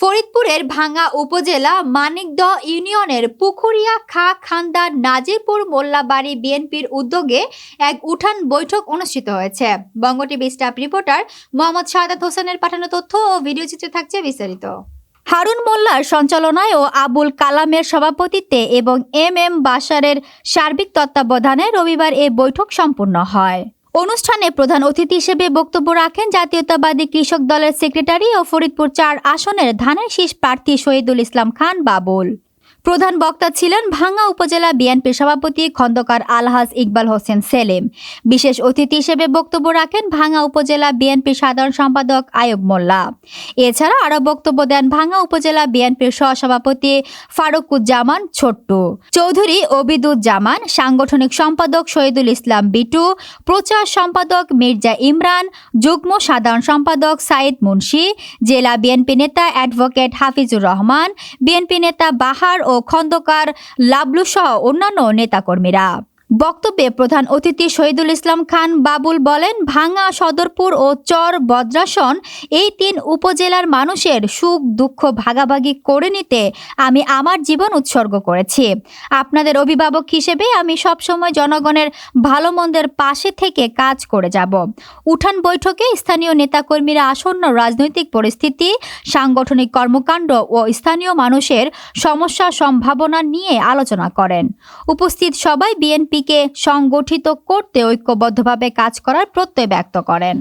ফরিদপুরের ভাঙ্গা উপজেলা মানিকদ ইউনিয়নের পুকুরিয়া খা খান্দা নাজিরপুর মোল্লাবাড়ি বিএনপির উদ্যোগে এক উঠান বৈঠক অনুষ্ঠিত হয়েছে। Banga TV staff reporter Mohammad Sadat হোসেনের পাঠানো তথ্য ও ভিডিও চিত্রে থাকছে বিস্তারিত। হারুন মোল্লার সঞ্চালনায় ও আবুল কালামের সভাপতিত্বে এবং এম এম বাশারের সার্বিক তত্ত্বাবধানে রবিবার এ বৈঠক সম্পূর্ণ হয়। অনুষ্ঠানে প্রধান অতিথি হিসেবে বক্তব্য রাখেন জাতীয়তাবাদী কৃষক দলের সেক্রেটারি ও ফরিদপুর চার আসনের ধানের শীষ প্রার্থী শহীদুল ইসলাম খান বাবুল। প্রধান বক্তা ছিলেন ভাঙ্গা উপজেলা বিএনপি সভাপতি খন্দকার আলহাজ ইকবাল হোসেন সেলিম। বিশেষ অতিথি হিসেবে বক্তব্য রাখেন ভাঙ্গা উপজেলা বিএনপি সাধারণ সম্পাদক আয়ুব মোল্লা। এছাড়া আরও বক্তব্য দেন ভাঙ্গা উপজেলা বিএনপির সহসভাপতি ফারুকুজ্জামান ছোট্টু। চৌধুরী ওবিদুজ্জামান সাংগঠনিক সম্পাদক শহীদুল ইসলাম বিটু, প্রচার সম্পাদক মির্জা ইমরান, যুগ্ম সাধারণ সম্পাদক সাইদ মুন্সি, জেলা বিএনপি নেতা অ্যাডভোকেট হাফিজুর রহমান, বিএনপি নেতা বাহার খন্দকার লাবলু সহ অন্যান্য নেতাকর্মীরা। বক্তব্যে প্রধান অতিথি শহীদুল ইসলাম খান বাবুল বলেন, ভাঙ্গা সদরপুর ও চর বদ্রাসন এই তিন উপজেলার মানুষের সুখ, দুঃখ ভাগাভাগি করে নিতে আমি আমার জীবন উৎসর্গ করেছি। আপনাদের অভিভাবক হিসেবে আমি সবসময় জনগণের ভালো মন্দের পাশে থেকে কাজ করে যাব। উঠান বৈঠকে স্থানীয় নেতাকর্মীরা আসন্ন রাজনৈতিক পরিস্থিতি, সাংগঠনিক কর্মকাণ্ড ও স্থানীয় মানুষের সমস্যা সম্ভাবনা নিয়ে আলোচনা করেন। উপস্থিত সবাই বিএনপিকে সংগঠিত করতে ঐক্যবদ্ধভাবে কাজ করার প্রত্যয় ব্যক্ত করেন।